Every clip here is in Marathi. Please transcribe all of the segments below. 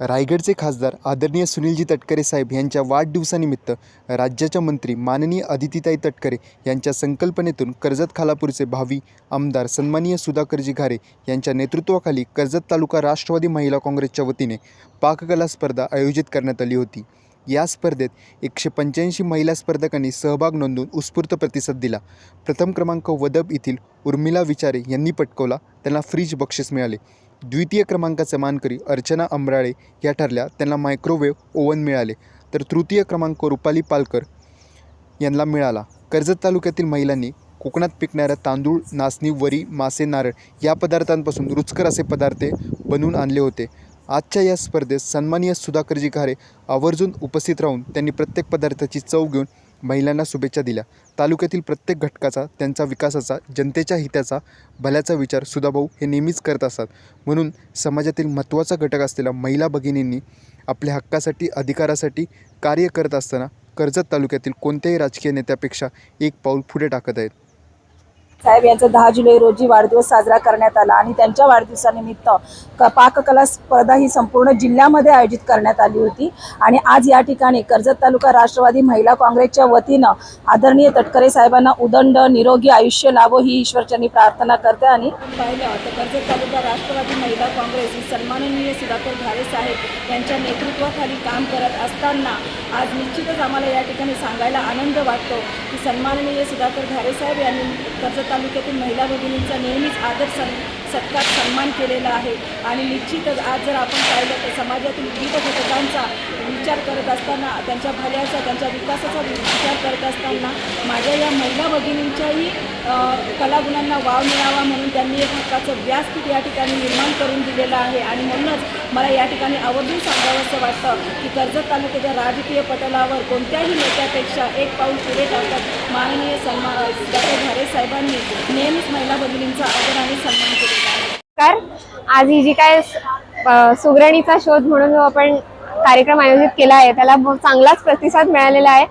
रायगडचे खासदार आदरणीय सुनीलजी तटकरे साहेब यांच्या वाढदिवसानिमित्त राज्याच्या मंत्री माननीय अदितीताई तटकरे यांच्या संकल्पनेतून कर्जत खालापूरचे भावी आमदार सन्माननीय सुधाकरजी घारे यांच्या नेतृत्वाखाली कर्जत तालुका राष्ट्रवादी महिला काँग्रेसच्या वतीने पाककला स्पर्धा आयोजित करण्यात आली होती. या स्पर्धेत एकशे पंच्याऐंशी महिला स्पर्धकांनी सहभाग नोंदवून उत्स्फूर्त प्रतिसाद दिला. प्रथम क्रमांक वदब येथील उर्मिला विचारे यांनी पटकवला. त्यांना फ्रीज बक्षीस मिळाले. द्वितीय क्रमांकाचे मानकरी अर्चना अंबराळे या ठरल्या. त्यांना मायक्रोवेव्ह ओव्हन मिळाले. तर तृतीय क्रमांक रुपाली पालकर यांना मिळाला. कर्जत तालुक्यातील महिलांनी कोकणात पिकणाऱ्या तांदूळ नाचणी वरी मासे नारळ या पदार्थांपासून रुचकर असे पदार्थ बनवून आणले होते. आजच्या या स्पर्धेत सन्माननीय सुधाकरजी घारे आवर्जून उपस्थित राहून त्यांनी प्रत्येक पदार्थाची चव घेऊन महिलांना शुभेच्छा दिल्या. तालुक्यातील प्रत्येक घटकाचा त्यांचा विकासाचा जनतेच्या हिताचा भल्याचा विचार सुधाभाऊ हे नेहमीच करत असतात. म्हणून समाजातील महत्त्वाचा घटक असलेल्या महिला भगिनींनी आपल्या हक्कासाठी अधिकारासाठी कार्य करत असताना कर्जत तालुक्यातील कोणत्याही राजकीय नेत्यापेक्षा एक पाऊल पुढे टाकत आहेत. साहेब यांचा दहा जुलै रोजी वाढदिवस साजरा करण्यात आला आणि त्यांच्या वाढदिवसानिमित्त क पाककला स्पर्धा ही संपूर्ण जिल्ह्यामध्ये आयोजित करण्यात आली होती. आणि आज या ठिकाणी कर्जत तालुका राष्ट्रवादी महिला काँग्रेसच्या वतीनं आदरणीय तटकरे साहेबांना उदंड निरोगी आयुष्य लाभो ही ईश्वरचरणी प्रार्थना करते आणि पाहिलं तर कर्जत तालुका राष्ट्रवादी महिला काँग्रेस ही सन्माननीय सुधाकर घारे साहेब यांच्या नेतृत्वाखाली काम करत असताना आज निश्चितच आम्हाला या ठिकाणी सांगायला आनंद वाटतो की सन्माननीय सुधाकर घारे साहेब यांनी कर्जत तालुक्यातील महिला भगिनींचा नेहमीच आदर सन् सत्कार सन्मान केलेला आहे. आणि निश्चितच आज जर आपण पाहिलं तर समाजातील विविध घटकांचा विचार करत असताना त्यांच्या भल्याचा त्यांच्या विकासाचा विचार करत असताना माझ्या या महिला भगिनींच्याही कलागुणांना वाव मिळावा म्हणून त्यांनी एक हक्काचं व्यासपीठ या ठिकाणी निर्माण करून दिलेलं आहे. आणि म्हणूनच मला या ठिकाणी आवर्जून सांगावं असं वाटतं की कर्जत तालुक्याच्या राजकीय पटलावर कोणत्याही नेत्यापेक्षा एक पाऊल पुढे टाकत माननीय सन्मान डॉक्टर घारे साहेबांनी नेहमीच महिला भगिनींचा आदर आणि सन्मान केलेला आहे. आज ही जी काय अ, सुगरणीचा शोध म्हणून जो आपण कार्यक्रम आयोजित केला आहे. त्याला ब- चांगलाच प्रतिसाद मिळालेला आहे.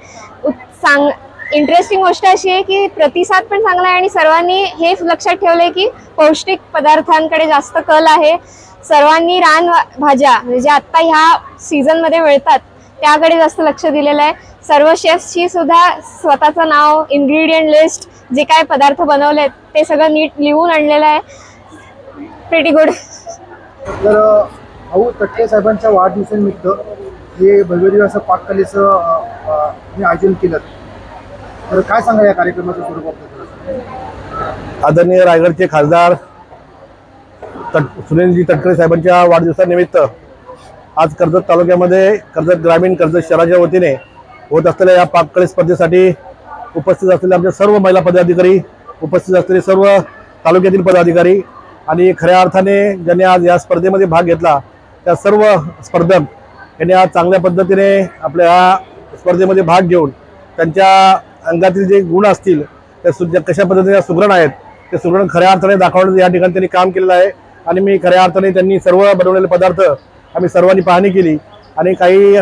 उत- सांग इंटरेस्टिंग गोष्ट अशी आहे की प्रतिसाद पण चांगला आहे आणि सर्वांनी हे लक्षात ठेवलंय की पौष्टिक पदार्थांकडे जास्त कल आहे. सर्वांनी रान भाज्या म्हणजे आत्ता ह्या सीझनमध्ये मिळतात त्याकडे जास्त लक्ष दिलेलं आहे. सर्व शेफ्सची सुद्धा स्वतःचं नाव इन्ग्रेडियंट लिस्ट जे काय पदार्थ बनवले ते सगळं नीट लिहून आणलेलं आहे. प्रिटी गुड तर भाऊ तटके साहेबांच्या वाढदिवसानिमित्त हे भगवरी असं पाककलेचं अ, आयोजन केलं. तर काय सांगा या कार्यक्रमाचं स्वरूप आदरणीय रायगडचे खासदार तट सुनीलजी तटकरे साहेबांच्या वाढदिवसानिमित्त आज कर्जत तालुक्यामध्ये कर्जत ग्रामीण कर्जत शहराच्या वतीने होत असलेल्या या पाककळी स्पर्धेसाठी उपस्थित असलेले आमच्या सर्व महिला पदाधिकारी उपस्थित असलेले सर्व तालुक्यातील पदाधिकारी आणि खऱ्या अर्थाने ज्यांनी आज या स्पर्धेमध्ये भाग घेतला त्या सर्व स्पर्धक यांनी आज चांगल्या पद्धतीने आपल्या ह्या स्पर्धेमध्ये भाग घेऊन त्यांच्या अंगातील जे गुण असतील त्या सु कशा पद्धतीने सुगरण आहेत ते सुगरण खऱ्या अर्थाने दाखवण्याचं या ठिकाणी त्यांनी काम केलेलं आहे. आणि मी खऱ्या अर्थाने त्यांनी सर्व बनवलेले पदार्थ आम्ही सर्वांनी पाहणी केली आणि काही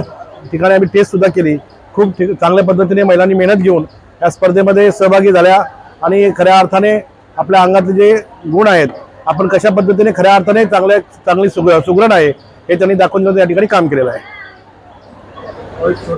ठिकाणी आम्ही टेस्टसुद्धा केली. खूप ठिक चांगल्या पद्धतीने महिलांनी मेहनत घेऊन या स्पर्धेमध्ये सहभागी झाल्या आणि खऱ्या अर्थाने आपल्या अंगातले जे गुण आहेत आपण कशा पद्धतीने खऱ्या अर्थाने चांगल्या चांगली सुग सुगरण आहे हे त्यांनी दाखवून या ठिकाणी काम केलेलं आहे.